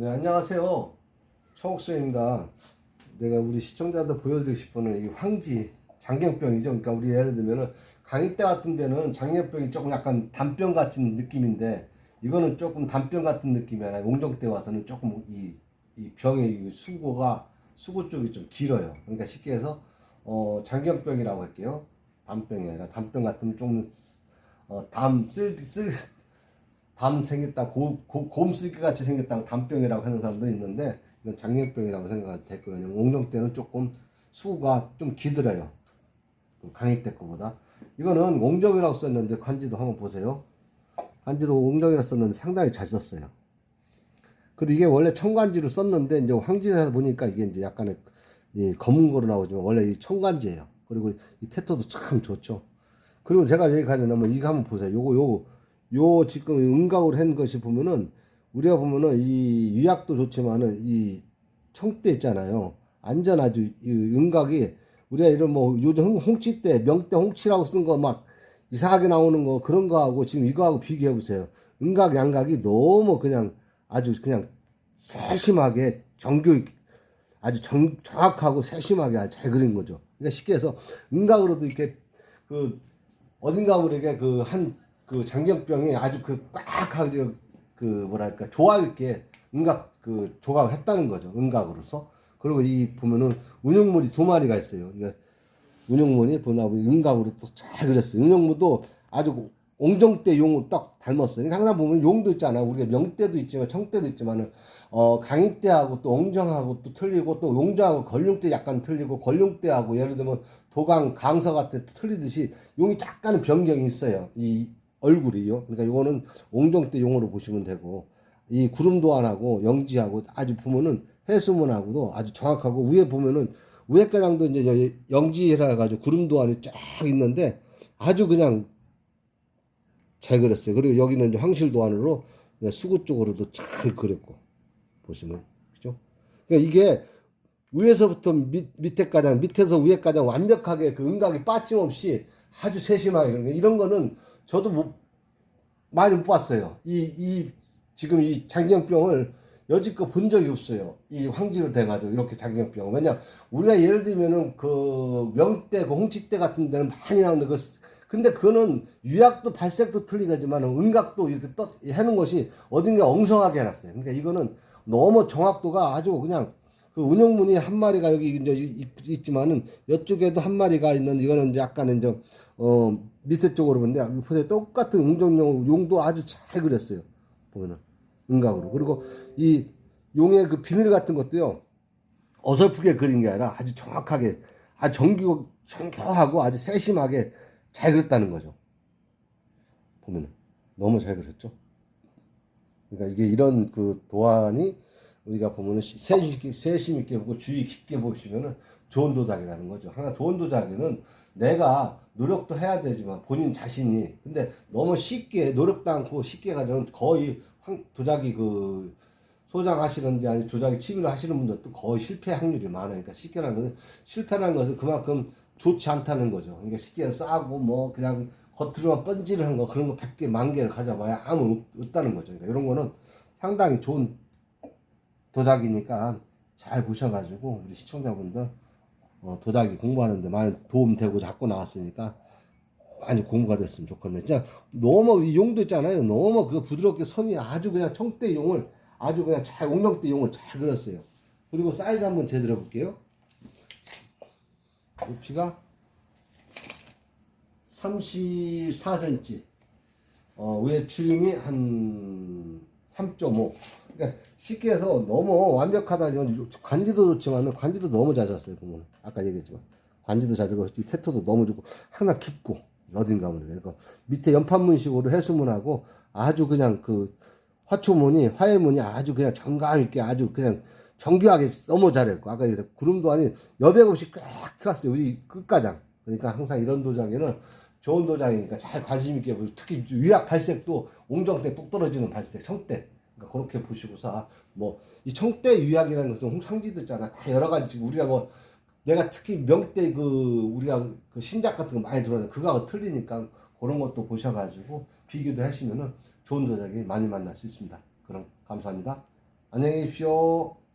네, 안녕하세요. 청옥수입니다. 내가 우리 시청자들 보여드리고 싶은 이 황지 장경병이죠. 그러니까 우리 예를 들면은 강의 때 같은 데는 장경병이 조금 약간 단병 같은 느낌인데 이거는 조금 단병 같은 느낌이 아니라 때 와서는 조금 이, 이 병의 이 수고가 수고 쪽이 좀 길어요. 그러니까 쉽게 해서 어, 장경병이라고 할게요. 단병이 아니라 단병 같으면 좀 어, 담 쓸 쓸 담 생겼다 곰슬기 같이 생겼다고 담병이라고 하는 사람도 있는데 이건 장염병이라고 생각하면 될 거예요. 옹종 때는 조금 수가 좀 기들어요. 그 강의 때 거보다. 이거는 옹종이라고 썼는데 관지도 한번 보세요. 관지도 옹종이라고 썼는데 상당히 잘 썼어요. 그리고 이게 원래 청관지로 썼는데 이제 황진에서 보니까 이게 이제 약간의 이 검은 거로 나오지만 원래 이 청관지예요. 그리고 이 태토도 참 좋죠. 그리고 제가 얘기하자면 이거 한번 보세요. 요거 요거 요 지금 음각으로 한 것이 보면은 우리가 보면은 이 유약도 좋지만은 이 청대 있잖아요. 안전 아주 이 음각이 우리가 이런 뭐 요즘 홍- 홍치 때 명때 홍치라고 쓴 거 막 이상하게 나오는 거 그런 거하고 지금 이거하고 비교해 보세요. 음각 양각이 너무 그냥 아주 그냥 세심하게 정교 있- 아주 정, 정확하고 세심하게 잘 그린 거죠. 그러니까 쉽게 해서 음각으로도 이렇게 그 어딘가 모르게 그한 그 장경병이 아주 그 꽉하게 그 뭐랄까 조화 있게 음각 그 조각을 했다는 거죠 음각으로서. 그리고 이 보면은 운용물이 두 마리가 있어요. 이게 운용문이 보나 보니 음각으로 또 잘 그렸어요. 운용무도 아주 옹정 때 용을 딱 닮았어요. 그러니까 항상 보면 용도 있잖아. 우리가 명때도 있지만 청때도 있지만은 어 강의 때하고 또 옹정하고 또 틀리고 또 용정하고 걸룡 때 약간 틀리고 걸룡 때하고 예를 들면 도강 강서 같은 때 틀리듯이 용이 약간은 변경이 있어요. 이 얼굴이요. 그러니까 이거는 옹정 때 용어로 보시면 되고 이 구름도안하고 영지하고 아주 보면은 해수문하고도 아주 정확하고 위에 보면은 위에 가장도 이제 영지라 가지고 구름도안이 쫙 있는데 아주 그냥 잘 그렸어요. 그리고 여기는 이제 황실도안으로 수구 쪽으로도 잘 그렸고 보시면 그죠? 그러니까 이게 위에서부터 밑, 밑에 가장 밑에서 위에 가장 완벽하게 그 음각이 빠짐없이 아주 세심하게 그런 거 이런 거는 저도 못, 많이 못 봤어요. 이, 이, 지금 이 장경병을 여지껏 본 적이 없어요. 이 황지로 돼가지고 이렇게 장경병. 왜냐, 우리가 예를 들면은 그 명때, 그 홍치때 같은 데는 많이 나오는데 그, 근데 그거는 유약도 발색도 틀리겠지만 음각도 이렇게 떠, 해놓은 것이 어딘가 엉성하게 해놨어요. 그러니까 이거는 너무 정확도가 아주 그냥 그 운영문이 한 마리가 여기 이제 있- 있지만은 이쪽에도 한 마리가 있는 이거는 이제 약간은 좀 어, 밑에 쪽으로 보는데 보세요. 똑같은 응종용 용도 아주 잘 그렸어요. 보면은 음각으로. 그리고 이 용의 그 비늘 같은 것도요. 어설프게 그린 게 아니라 아주 정확하게 아주 정교 정교하고 아주 세심하게 잘 그렸다는 거죠. 보면은 너무 잘 그렸죠. 그러니까 이게 이런 그 도안이 우리가 보면은 시- 세심 있게, 보고 주의 깊게 보시면은 좋은 도자기라는 거죠. 항상 좋은 도자기는 내가 노력도 해야 되지만 본인 자신이 근데 너무 쉽게 노력도 않고 쉽게 가지고 거의 황- 도자기 그 소장하시는지 아니 도자기 취미로 하시는 분들도 거의 실패 확률이 많으니까 쉽게 하면 실패라는 것은 그만큼 좋지 않다는 거죠. 그러니까 쉽게 싸고 뭐 그냥 겉으로만 번지르한 거 그런 거 100개 만 개를 가져봐야 아무 없- 없다는 거죠. 그러니까 이런 거는 상당히 좋은 도자기니까 잘 보셔가지고 우리 시청자분들 어, 도자기 공부하는데 많이 도움 되고 자꾸 나왔으니까 많이 공부가 됐으면 좋겠네. 진짜 너무 이 용도 있잖아요. 너무 그 부드럽게 선이 아주 그냥 청대 용을 아주 그냥 잘 옹정대 용을 잘 그렸어요. 그리고 사이즈 한번 제대로 볼게요. 높이가 34cm. 어, 위에 줄임이 한 3.5. 그러니까 쉽게 해서 너무 완벽하다지만 관지도 좋지만 관지도 너무 잦았어요 보면 아까 얘기했지만. 관지도 잦고 이 태토도 너무 좋고 항상 깊고 어딘가 모르게 그러니까 밑에 연판문식으로 해수문하고 아주 그냥 그 화초문이 화해문이 아주 그냥 정감 있게 아주 그냥 정교하게 너무 잘했고 아까 얘기했 구름도 아니 여백 없이 꽉 들었어요 우리 끝가장. 그러니까 항상 이런 도자기는 좋은 도자기니까 잘 관심 있게 보고 특히 위약 발색도 옹정 때 똑 떨어지는 발색 청때 그러니까 그렇게 보시고서 뭐 이 청때 유약이라는 것은 홍상지도 있잖아 다 여러 가지 지금 우리가 뭐 내가 특히 명때 그 우리가 그 신작 같은 거 많이 들어서 그거하고 틀리니까 그런 것도 보셔가지고 비교도 하시면은 좋은 도자기 많이 만날 수 있습니다. 그럼 감사합니다. 안녕히 계십시오.